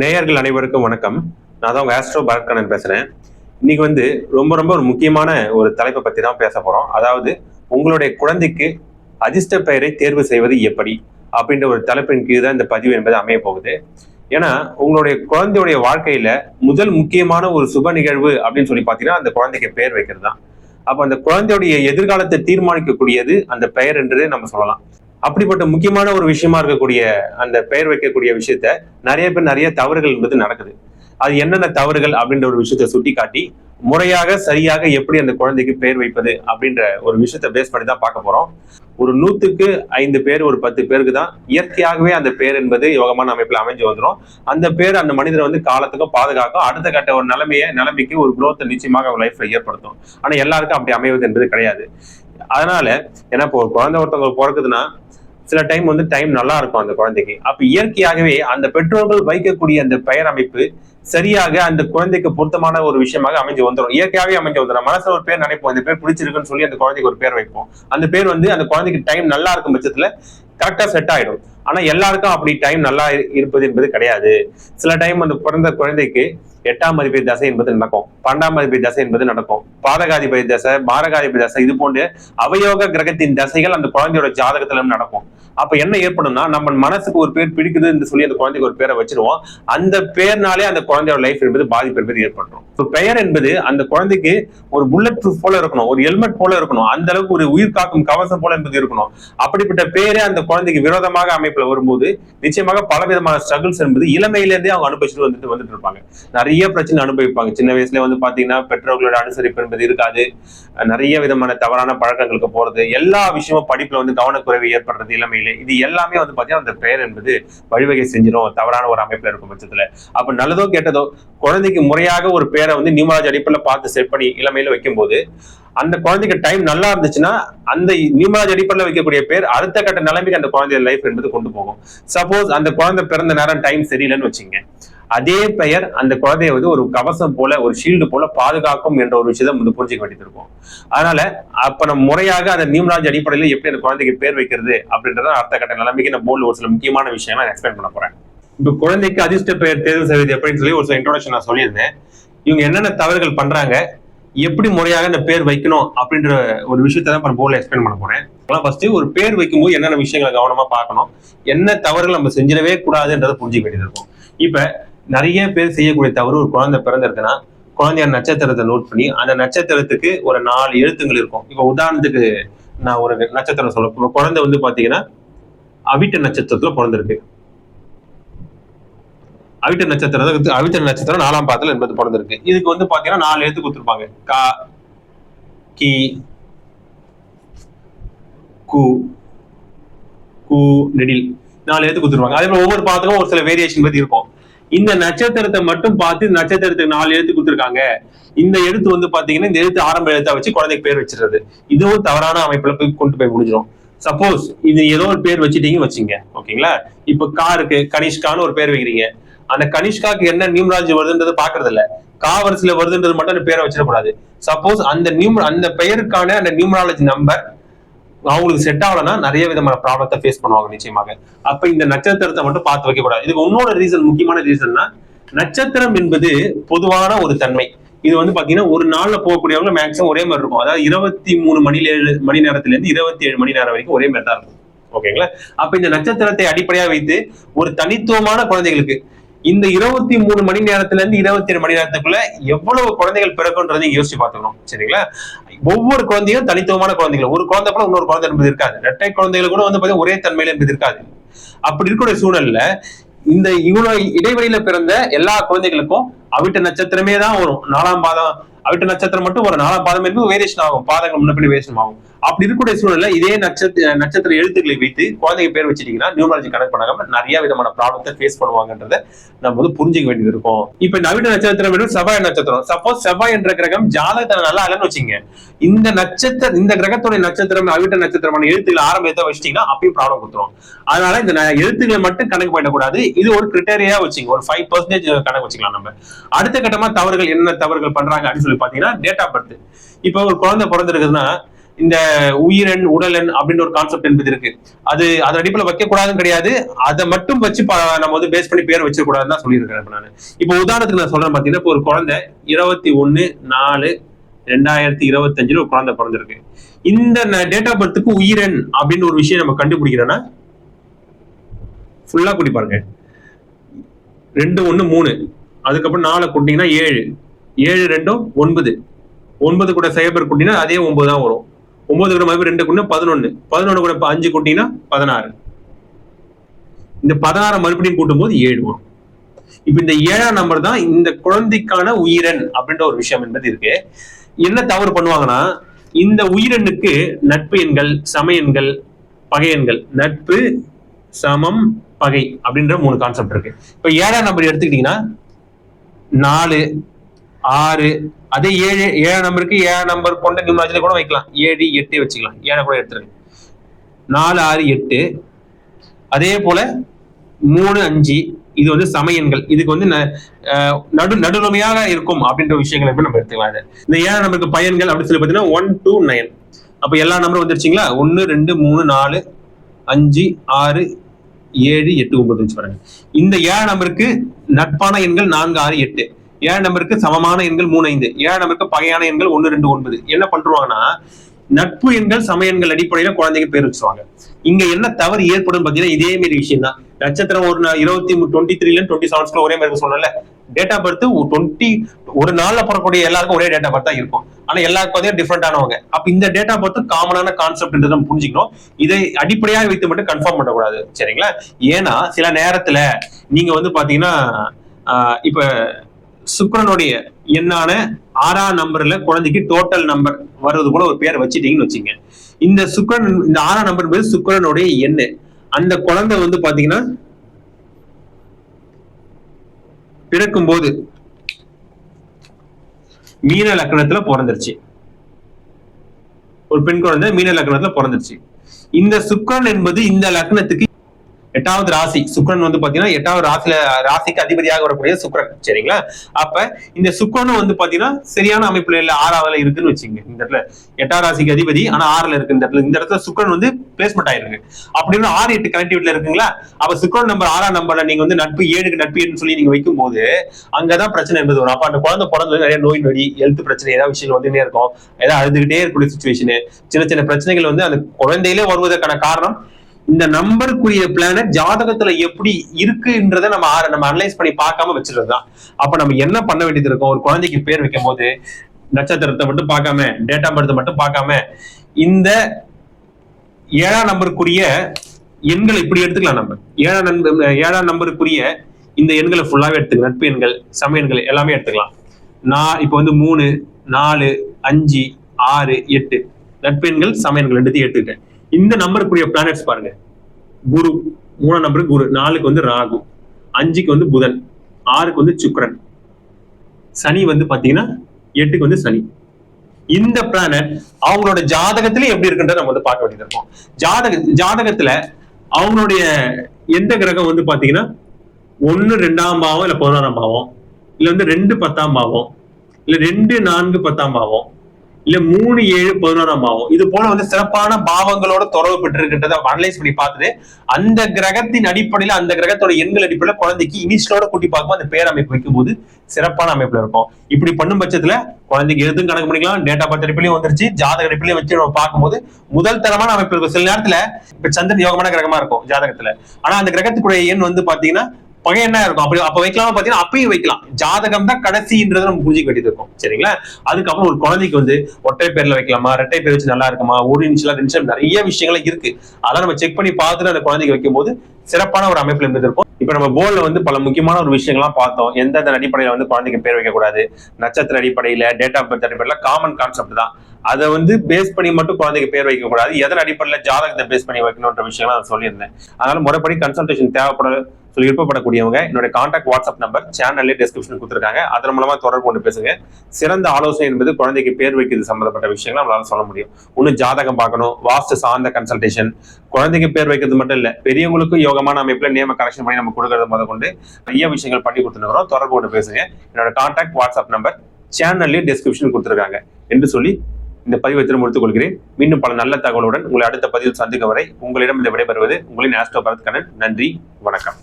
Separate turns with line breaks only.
நேயர்கள் அனைவருக்கும் வணக்கம். நான் தான் உங்க ஆஸ்ட்ரோ பரத்கண்ணன் பேசுறேன். இன்னைக்கு வந்து ரொம்ப ரொம்ப ஒரு முக்கியமான ஒரு தலைப்பை பத்தி தான் பேச போறோம். அதாவது உங்களுடைய குழந்தைக்கு அதிர்ஷ்ட பெயரை தேர்வு செய்வது எப்படி? அப்படின்ற ஒரு தலைப்பின் கீழ் தான் இந்த பதிவு என்பது அமைய போகுது. ஏன்னா உங்களுடைய குழந்தையுடைய வாழ்க்கையில முதல் முக்கியமான ஒரு சுப நிகழ்வு அப்படின்னு சொல்லி பார்த்தீங்கன்னா அந்த குழந்தைக்கு பெயர் வைக்கிறது தான் அப்ப அந்த குழந்தையுடைய எதிர்காலத்தை தீர்மானிக்கக்கூடியது அந்த பெயர் என்று நம்ம சொல்லலாம். அப்படிப்பட்ட முக்கியமான ஒரு விஷயமா இருக்கக்கூடிய அந்த பெயர் வைக்கக்கூடிய விஷயத்த நிறைய பேர் நிறைய தவறுகள் என்பது நடக்குது. அது என்னென்ன தவறுகள் அப்படின்ற ஒரு விஷயத்த சுட்டி காட்டி முறையாக சரியாக எப்படி அந்த குழந்தைக்கு பெயர் வைப்பது அப்படின்ற ஒரு விஷயத்த பேஸ் பண்ணி தான் பார்க்க போறோம். ஒரு நூத்துக்கு ஐந்து பேர் ஒரு பத்து பேருக்கு தான் இயற்கையாகவே அந்த பேர் என்பது யோகமான அமைப்பில் அமைஞ்சு வந்துடும் அந்த பேர் அந்த மனிதரை வந்து காலத்துக்கும் பாதுகாக்கும். அடுத்த கட்ட ஒரு நிலைமையை நிலைமைக்கு ஒரு குரோத்தை நிச்சயமாக லைஃப்ல ஏற்படுத்தும். ஆனா எல்லாருக்கும் அப்படி அமைவது என்பது கிடையாது. அதனால ஏன்னா இப்போ ஒரு குழந்தை ஒருத்தவங்க பிறக்குதுன்னா சில டைம் வந்து டைம் நல்லா இருக்கும் அந்த குழந்தைக்கு. அப்ப இயற்கையாகவே அந்த பெற்றோர்கள் வைக்கக்கூடிய அந்த பெயர் அமைப்பு சரியாக அந்த குழந்தைக்கு பொருத்தமான ஒரு விஷயமாக அமைஞ்சு வந்துடும் இயற்கையாகவே அமைஞ்சு வந்துடும் மனசுல ஒரு பேர் நினைப்போம். அந்த பேர் பிடிச்சிருக்குன்னு சொல்லி அந்த குழந்தைக்கு ஒரு பேர் வைப்போம். அந்த பேர் வந்து அந்த குழந்தைக்கு டைம் நல்லா இருக்கும் பட்சத்துல கரெக்டா செட் ஆயிடும். ஆனா எல்லாருக்கும் அப்படி டைம் நல்லா இருப்பது என்பது கிடையாது. சில டைம் அந்த பிறந்த குழந்தைக்கு எட்டாம் அதிபதி தசை என்பது நடக்கும். பன்னெண்டாம் அதிபதி தசை என்பது நடக்கும். பாதகாதிபதி தசை பாரகாதிபதி தசை இது போன்று அவயோக கிரகத்தின் தசைகள் அந்த குழந்தையோட ஜாதகத்திலும் நடக்கும். அப்ப என்ன ஏற்படும்னா நம்ம மனசுக்கு ஒரு பேர் பிடிக்குதுன்னு சொல்லி அந்த குழந்தைக்கு ஒரு பேரை வச்சிருவோம். அந்த பேர்னாலே அந்த குழந்தையோட லைஃப் என்பது பாதிப்பு என்பது ஏற்படுறோம் இப்போ பெயர் என்பது அந்த குழந்தைக்கு ஒரு புல்லட் ப்ரூஃப் போல இருக்கணும் ஒரு ஹெல்மெட் போல இருக்கணும். அந்த அளவுக்கு ஒரு உயிர் காக்கும் கவசம் போல என்பது இருக்கணும். அப்படிப்பட்ட பேரே அந்த குழந்தைக்கு விரோதமாக அமைப்புல வரும்போது நிச்சயமாக பல விதமான ஸ்ட்ரகிள்ஸ் என்பது இளமையிலேருந்தே அவங்க அனுபவிச்சுட்டு வந்துட்டு வந்துட்டு இருப்பாங்க. நிறைய பிரச்சனை அனுபவிப்பாங்க. சின்ன வயசுல வந்து பாத்தீங்கன்னா பெற்றோர்களோட அனுசரிப்பு என்பது இருக்காது. நிறைய விதமான தவறான பழக்கங்களுக்கு போறது எல்லா விஷயமும் படிப்புல வந்து கவனக்குறைவு ஏற்படுறது இளமையிலே. இது எல்லாமே வந்து பாத்தீங்கன்னா அந்த பெயர் என்பது வழிவகை செஞ்சிடும். தவறான ஒரு அமைப்புல இருக்கும் பட்சத்துல. அப்ப நல்லதோ கெட்டதோ குழந்தைக்கு முறையாக ஒரு பேரை வந்து நியூமராஜ் அடிப்படையில் பார்த்து செட் பண்ணி இளமையில வைக்கும்போது அந்த குழந்தைக்கு டைம் நல்லா இருந்துச்சுன்னா அந்த நியூமராஜ் அடிப்படையில் வைக்கக்கூடிய பேர் அடுத்த கட்ட நிலைமைக்கு அந்த குழந்தைய லைஃப் என்பது கொண்டு போகும். சப்போஸ் அந்த குழந்தை பிறந்த நேரம் டைம் சரியில்லைன்னு வச்சுங்க அதே பெயர் அந்த குழந்தைய வந்து ஒரு கவசம் போல ஒரு ஷீல்டு போல பாதுகாக்கும் என்ற ஒரு விஷயத்தை வந்து புரிஞ்சுக்க வேண்டியது இருக்கும். அதனால அப்ப நம்ம முறையாக அந்த நியூமராஜ் அடிப்படையில் எப்படி அந்த குழந்தைக்கு பேர் வைக்கிறது அப்படின்றத அடுத்த கட்ட நிலைமைக்கு நம்ம போர்டில் ஒரு சில முக்கியமான விஷயங்களை எக்ஸ்பிளைன் பண்ண போறேன். இப்போ குழந்தைக்கு அதிர்ஷ்ட பெயர் தேர்வு செய்வது எப்படின்னு சொல்லி ஒரு சில இன்ட்ரோடக்ஷன் நான் சொல்லியிருந்தேன். இவங்க என்னென்ன தவறுகள் பண்றாங்க எப்படி முறையாக இந்த பேர் வைக்கணும் அப்படின்ற ஒரு விஷயத்தை தான் போர்டில் எக்ஸ்பிளைன் பண்ண போறேன். ஃபர்ஸ்ட் ஒரு பேர் வைக்கும்போது என்னென்ன விஷயங்களை கவனமா பார்க்கணும் என்ன தவறுகள் நம்ம செஞ்சிடவே கூடாதுன்றதை புரிஞ்சுக்க வேண்டியது இருக்கும். இப்ப நிறைய பேர் செய்யக்கூடிய தவறு ஒரு குழந்தை பிறந்திருக்குன்னா குழந்தைய நட்சத்திரத்தை நோட் பண்ணி அந்த நட்சத்திரத்துக்கு ஒரு நாலு எழுத்துங்கள் இருக்கும். இப்போ உதாரணத்துக்கு நான் ஒரு நட்சத்திரம் சொல்ல குழந்தை வந்து பாத்தீங்கன்னா அவிட்ட நட்சத்திரத்துல பிறந்திருக்கு. அவிட்ட நட்சத்திரம் அவிட்ட நட்சத்திரம் நாலாம் பாதத்துல என்பது பிறந்திருக்கு. இதுக்கு வந்து பாத்தீங்கன்னா நாலு எழுத்து கொடுத்துருப்பாங்க. கா கி கு கு நெடில். நாலு எழுத்து கொடுத்துருவாங்க அதே மாதிரி ஒவ்வொரு பாத்துக்கும் ஒரு சில வேரியேஷன் பத்தி இருக்கும். இந்த நட்சத்திரத்தை மட்டும் பார்த்து நட்சத்திரத்துக்கு நாலு எழுத்து கொடுத்துருக்காங்க. இந்த எழுத்து வந்து பாத்தீங்கன்னா இந்த எழுத்து ஆரம்ப எழுத்தா வச்சு குழந்தைக்கு பேர் வச்சிடுறது. இதுவும் தவறான அமைப்புல போய் கொண்டு போய் முடிஞ்சிடும். சப்போஸ் இது ஏதோ ஒரு பேர் வச்சுட்டீங்கன்னு வச்சுங்க. ஓகேங்களா? இப்ப காருக்கு கனிஷ்கான்னு ஒரு பேர் வைக்கிறீங்க. அந்த கனிஷ்காக்கு என்ன நியூமராஜ் வருதுன்றது பாக்குறது இல்ல காவரிசில வருதுன்றது மட்டும் அந்த பேரை வச்சிடக்கூடாது. சப்போஸ் அந்த நியூம் அந்த பெயருக்கான அந்த நியூமராலஜி நம்பர் அவங்களுக்கு செட் ஆகலைன்னா நிறைய விதமான ப்ராப்ளத்தை ஃபேஸ் பண்ணுவாங்க நிச்சயமாக. அப்ப இந்த நட்சத்திரத்தை மட்டும் பார்த்து வைக்க கூடாது இதுக்கு இன்னொரு ரீசன் முக்கியமான ரீசன்னா நட்சத்திரம் என்பது பொதுவான ஒரு தன்மை. இது வந்து பாத்தீங்கன்னா ஒரு நாள்ல போகக்கூடியவங்க மேக்ஸிமம் ஒரே மாதிரி இருக்கும். அதாவது இருபத்தி மூணு மணி ஏழு மணி நேரத்துல இருந்து இருபத்தி ஏழு மணி நேரம் வரைக்கும் ஒரே மாதிரி தான் இருக்கும் ஓகேங்களா அப்ப இந்த நட்சத்திரத்தை அடிப்படையா வைத்து ஒரு தனித்துவமான குழந்தைகளுக்கு இந்த இருபத்தி மூணு மணி நேரத்துல இருந்து இருபத்தி ஏழு மணி நேரத்துக்குள்ள எவ்வளவு குழந்தைகள் பிறக்கும்ன்றதை யோசிச்சு பார்த்துக்கணும். சரிங்களா? ஒவ்வொரு குழந்தையும் தனித்துவமான குழந்தைகள். ஒரு குழந்தை கூட இன்னொரு குழந்தை என்பது இருக்காது. இரட்டை குழந்தைகள் கூட வந்து பாத்தீங்கன்னா ஒரே தன்மையில என்பது இருக்காது. அப்படி இருக்கக்கூடிய சூழல்ல இந்த இவ்வளவு இடைவெளியில பிறந்த எல்லா குழந்தைகளுக்கும் அவிட்ட நட்சத்திரமே தான் வரும். நாலாம் பாதம். அவிட்ட நட்சத்திரம் மட்டும் ஒரு நாலாம் பாதம் என்பது வேரியேஷன் ஆகும். பாதங்கள் முன்னப்படி வேரியேஷன் ஆகும். அப்படி இருக்கக்கூடிய சூழல்ல இதே நட்சத்திர நட்சத்திர எழுத்துக்களை வைத்து குழந்தைங்க பேர் வச்சிட்டீங்கன்னா நியூமராலஜி கனெக்ட் பண்ணாம நிறைய விதமான ப்ராப்ளத்தை ஃபேஸ் பண்ணுவாங்கன்றத நம்ம வந்து புரிஞ்சுக்க வேண்டியது இருக்கும். இப்ப நவீன நட்சத்திரம் வேணும் செவ்வாய் நட்சத்திரம். சப்போஸ் செவ்வாய் என்ற கிரகம் ஜாதகத்தை நல்லா இல்லைன்னு வச்சுங்க இந்த நட்சத்திர இந்த கிரகத்துடைய நட்சத்திரம் அவிட்ட நட்சத்திரமான எழுத்துக்களை ஆரம்பத்தை வச்சிட்டீங்கன்னா அப்பயும் ப்ராப்ளம் கொடுத்துரும். அதனால இந்த எழுத்துக்களை மட்டும் கணக்கு பண்ணக்கூடாது இது ஒரு கிரிட்டேரியா வச்சுங்க ஒரு ஃபைவ் பர்சன்டேஜ் கணக்கு வச்சுக்கலாம் நம்ம. அடுத்த கட்டமா தவறுகள் என்ன தவறுகள் பண்றாங்க அப்படின்னு சொல்லி பாத்தீங்கன்னா டேட் ஆஃப் பர்த் இப்போ ஒரு குழந்தை பிறந்திருக்குதுன்னா இந்த உயிரெண் உடலன் அப்படின்ற ஒரு கான்செப்ட் என்பது இருக்கு. அது அதன் அடிப்படையில் வைக்க கூடாதுன்னு கிடையாது. அதை மட்டும் வச்சு நம்ம வந்து பேஸ் பண்ணி பேர் வச்சிட கூடாதுன்னு தான் சொல்லியிருக்கேன் நான். இப்போ உதாரணத்துக்கு நான் சொல்றேன் பாத்தீங்கன்னா இப்போ ஒரு குழந்தை இருபத்தி ஒன்று நாலு ரெண்டாயிரத்தி இருபத்தஞ்சுல ஒரு குழந்தை பிறந்திருக்கு. இந்த டேட் ஆஃப் பர்த்துக்கு உயிரெண் அப்படின்னு ஒரு விஷயம் நம்ம கண்டுபிடிக்கிறோம்னா ஃபுல்லா கூட்டி பாருங்க. ரெண்டு ஒன்று மூணு. அதுக்கப்புறம் நாலு கூட்டிங்கன்னா ஏழு. ஏழு ரெண்டும் ஒன்பது. ஒன்பது கூட சைபர் கூட்டினா அதே ஒன்பது தான் வரும். ஒன்பது கூட மதிப்பு ரெண்டு குண்ணு பதினொன்னு. பதினொன்னு கூட அஞ்சு கூட்டினா பதினாறு. இந்த பதினாறு மறுபடியும் கூட்டும்போது ஏழு வரும். இப்ப இந்த ஏழாம் நம்பர் தான் இந்த குழந்தைக்கான உயிரன் அப்படின்ற ஒரு விஷயம் என்பது இருக்கு. என்ன தவறு பண்ணுவாங்கன்னா இந்த உயிரனுக்கு நட்பு எண்கள் சம எண்கள் பகை எண்கள். நட்பு சமம் பகை அப்படின்ற மூணு கான்செப்ட் இருக்கு. இப்ப ஏழாம் நம்பர் எடுத்துக்கிட்டீங்கன்னா நாலு ஆறு. அதே ஏழு ஏழு நம்பருக்கு ஏழு நம்பர் கொண்ட நியூமராஜில கூட வைக்கலாம். ஏழு எட்டு வச்சுக்கலாம். ஏழை கூட எடுத்துருங்க. நாலு ஆறு எட்டு. அதே போல மூணு அஞ்சு. இது வந்து சமயன்கள் இதுக்கு வந்து ந- நடு நடுநிலைமையாக இருக்கும் அப்படின்ற விஷயங்களை நம்ம எடுத்துக்கலாம் இந்த ஏழு நம்பருக்கு பயன்கள் அப்படின்னு சொல்லி பார்த்தீங்கன்னா ஒன் டூ நைன் அப்போ எல்லா நம்பரும் வந்துருச்சுங்களா? ஒன்று ரெண்டு மூணு நாலு அஞ்சு ஆறு ஏழு எட்டு ஒன்பது வச்சு பாருங்க. இந்த ஏழு நம்பருக்கு நட்பான எண்கள் நான்கு ஆறு எட்டு. ஏழு நம்பருக்கு சமமான எண்கள் மூணு ஐந்து. ஏழு நம்பருக்கு பகையான எண்கள் ஒன்னு ரெண்டு ஒன்பது. என்ன பண்றாங்கன்னா நட்பு எண்கள் சம எண்கள் அடிப்படையில குழந்தைக்கு பேர் வச்சுருவாங்க. இங்க என்ன தவறு ஏற்படும் பாத்தீங்கன்னா இதே மாதிரி விஷயம் தான் நட்சத்திரம் ஒரு இருபத்தி டுவெண்ட்டி த்ரீல டுவெண்ட்டி செவன்ஸ்ல ஒரே மாதிரி சொன்னல டேட் ஆஃப் பர்த் டுவெண்ட்டி ஒரு நாள்ல பிறக்கக்கூடிய எல்லாருக்கும் ஒரே டேட் ஆஃப் பர்த் தான் இருக்கும். ஆனா எல்லாருக்கும் அதே டிஃப்ரெண்ட் ஆனவங்க. அப்ப இந்த டேட் ஆஃப் பர்த் காமனான கான்செப்ட் நம்ம புரிஞ்சுக்கணும். இதை அடிப்படையாக வைத்து மட்டும் கன்ஃபார்ம் பண்ணக்கூடாது. சரிங்களா? ஏன்னா சில நேரத்துல நீங்க வந்து பாத்தீங்கன்னா இப்ப சுக்கரனுடைய எண்ணான ஆறாம் நம்பர்ல குழந்தைக்கு டோட்டல் நம்பர் வர்றது போல ஒரு பேர் வச்சுட்டீங்கன்னு வச்சுங்க. இந்த சுக்கரன் இந்த ஆறாம் நம்பர் என்பது சுக்கரனுடைய எண்ணு அந்த குழந்தை வந்து பாத்தீங்கன்னா பிறக்கும் போது மீன லக்னத்துல பிறந்துருச்சு. ஒரு பெண் குழந்தை மீன லக்னத்துல பிறந்துருச்சு. இந்த சுக்கரன் என்பது இந்த லக்னத்துக்கு எட்டாவது ராசி சுக்ரன் வந்து பாத்தீங்கன்னா எட்டாவது ராசில ராசிக்கு அதிபதியாக வரக்கூடிய சுக்ரன் சரிங்களா? அப்ப இந்த சுக்ரனும் வந்து பாத்தீங்கன்னா சரியான அமைப்புல இல்ல ஆறாவதுல இருக்குன்னு வச்சுங்க இந்த இடத்துல. எட்டாவது ராசிக்கு அதிபதி ஆனா ஆறுல இருக்கு இந்த இடத்துல. இந்த இடத்துல சுக்ரன் வந்து பிளேஸ்மெண்ட் ஆயிருக்கு. அப்படின்னு ஆறு எட்டு கனெக்டிவிட்டில இருக்குங்களா? அப்ப சுக்ரன் நம்பர் ஆறாம் நம்பர்ல நீங்க வந்து நட்பு ஏழுக்கு நட்பு ஏழுன்னு சொல்லி நீங்க வைக்கும் போது அங்கதான் பிரச்சனை என்பது வரும். அப்ப அந்த குழந்தை பிறந்தது நிறைய நோய் நொடி ஹெல்த் பிரச்சனை ஏதாவது விஷயங்கள் வந்துட்டே இருக்கும். ஏதாவது அழுதுகிட்டே இருக்கக்கூடிய சுச்சுவேஷன் சின்ன சின்ன பிரச்சனைகள் வந்து அந்த குழந்தையிலே வருவதற்கான காரணம் இந்த நம்பருக்குரிய பிளானட் ஜாதகத்துல எப்படி இருக்குன்றத நம்ம நம்ம அனலைஸ் பண்ணி பார்க்காம வச்சிருறது தான் அப்ப நம்ம என்ன பண்ண வேண்டியது இருக்கும்? ஒரு குழந்தைக்கு பேர் வைக்கும் போது நட்சத்திரத்தை மட்டும் பார்க்காம டேட் ஆஃப் பர்த் மட்டும் பார்க்காம இந்த ஏழாம் நம்பருக்குரிய எண்களை இப்படி எடுத்துக்கலாம் நம்ம. ஏழாம் நண்பர் ஏழாம் நம்பருக்குரிய இந்த எண்களை ஃபுல்லாவே எடுத்துக்கலாம். நட்பு எண்கள் சம எண்கள் எல்லாமே எடுத்துக்கலாம். நான் இப்போ வந்து மூணு நாலு அஞ்சு ஆறு எட்டு. நட்பெண்கள் சம எண்கள் ரெண்டுத்தையும் எடுத்துக்கிட்டேன். இந்த நம்பருக்குரிய பிளானட்ஸ் பாருங்க. குரு மூணாம் நம்பருக்கு குரு நாலுக்கு வந்து ராகு அஞ்சுக்கு வந்து புதன் ஆறுக்கு வந்து சுக்கரன். சனி வந்து பாத்தீங்கன்னா எட்டுக்கு வந்து சனி. இந்த பிளானட் அவங்களோட ஜாதகத்துல எப்படி இருக்குன்றத நம்ம வந்து பார்க்க வேண்டியது இருக்கும். ஜாதக ஜாதகத்துல அவங்களுடைய எந்த கிரகம் வந்து பாத்தீங்கன்னா ஒன்னு ரெண்டாம் பாவம் இல்ல பதினாறாம் பாவம் இல்ல வந்து ரெண்டு பத்தாம் பாவம் இல்ல ரெண்டு நான்கு பத்தாம் பாவம் இல்ல மூணு ஏழு பதினோராம் பாவம். இது போல வந்து சிறப்பான பாவங்களோட தொடர்பு பெற்றிருக்கின்றத அனலைஸ் பண்ணி பார்த்துட்டு அந்த கிரகத்தின் அடிப்படையில அந்த கிரகத்தோட எண்கள் அடிப்படையில குழந்தைக்கு இனிஷியலோட கூட்டி பார்க்கும்போது அந்த பேர் அமைப்பு வைக்கும்போது சிறப்பான அமைப்புல இருக்கும். இப்படி பண்ணும் பட்சத்துல குழந்தைக்கு எதுவும் கணக்கு பண்ணிக்கலாம் டேட்டா பர்த் அடிப்படையிலும் வந்துருச்சு ஜாதக அடிப்பிலையும் வச்சு நம்ம பார்க்கும்போது முதல் தரமான அமைப்பு இருக்கும். சில நேரத்துல இப்ப சந்திரன் யோகமான கிரகமா இருக்கும் ஜாதகத்துல. ஆனா அந்த கிரகத்துக்குடைய எண் வந்து பாத்தீங்கன்னா பகை என்ன இருக்கும்? அப்படி அப்ப வைக்கலாம் பாத்தீங்கன்னா அப்பயும் வைக்கலாம். ஜாதகம் தான் கடைசின்றது நம்ம புரிஞ்சுக்க வேண்டியது இருக்கும். சரிங்களா? அதுக்கப்புறம் ஒரு குழந்தைக்கு வந்து ஒற்றை பேர்ல வைக்கலாமா? ரெட்டை பேர் வச்சு நல்லா இருக்குமா? ஒரு நிமிஷம் ரெண்டு நிமிஷம் நிறைய விஷயங்கள் இருக்கு. அதெல்லாம் நம்ம செக் பண்ணி பார்த்துட்டு அந்த குழந்தைக்கு வைக்கும்போது சிறப்பான ஒரு அமைப்புல இருந்து இருக்கும் இப்ப நம்ம போர்டில் வந்து பல முக்கியமான ஒரு விஷயங்கள்லாம் பார்த்தோம். எந்தெந்த அடிப்படையில வந்து குழந்தைக்கு பேர் வைக்கக்கூடாது? நட்சத்திர அடிப்படையில டேட் ஆஃப் பர்த் அடிப்படையில காமன் கான்செப்ட் தான். அதை வந்து பேஸ் பண்ணி மட்டும் குழந்தைக்கு பேர் வைக்க கூடாது எதன் அடிப்படையில ஜாதகத்தை பேஸ் பண்ணி வைக்கணும்ன்ற விஷயம்லாம் நான் சொல்லியிருந்தேன். அதனால முறைப்படி கன்சல்டேஷன் தேவைப்பட சொல்லி விருப்பப்படக்கூடியவங்க என்னோட காண்டாக்ட் வாட்ஸ்அப் நம்பர் சேனல்லே டிஸ்கிரிப்ஷன் கொடுத்துருக்காங்க. அதன் மூலமா தொடர்பு கொண்டு பேசுங்க. சிறந்த ஆலோசனை என்பது குழந்தைக்கு பேர் வைக்கிறது சம்பந்தப்பட்ட விஷயங்களை நம்மளால சொல்ல முடியும். இன்னும் ஜாதகம் பார்க்கணும். வாஸ்து சார்ந்த கன்சல்டேஷன் குழந்தைக்கு பேர் வைக்கிறது மட்டும் இல்லை பெரியவங்களுக்கும் யோகமான அமைப்பில் நேம கரெக்ஷன் பண்ணி நம்ம கொடுக்கறது முத கொண்டு நிறைய விஷயங்கள் பண்ணி கொடுத்துருக்கிறோம் தொடர்பு கொண்டு பேசுங்க. என்னோட காண்டாக்ட் வாட்ஸ்அப் நம்பர் சேனல்லே டிஸ்கிரிப்ஷன் கொடுத்துருக்காங்க. என்று சொல்லி இந்த பதிவை திரும்ப முடித்துக் கொள்கிறேன். மீண்டும் பல நல்ல தகவலுடன் உங்களை அடுத்த பதிவில் சந்திக்கும் வரை உங்களிடம் இந்த விடைபெறுவது உங்களின் ஆஸ்ட்ரோ பரத்கண்ணன் நன்றி வணக்கம்.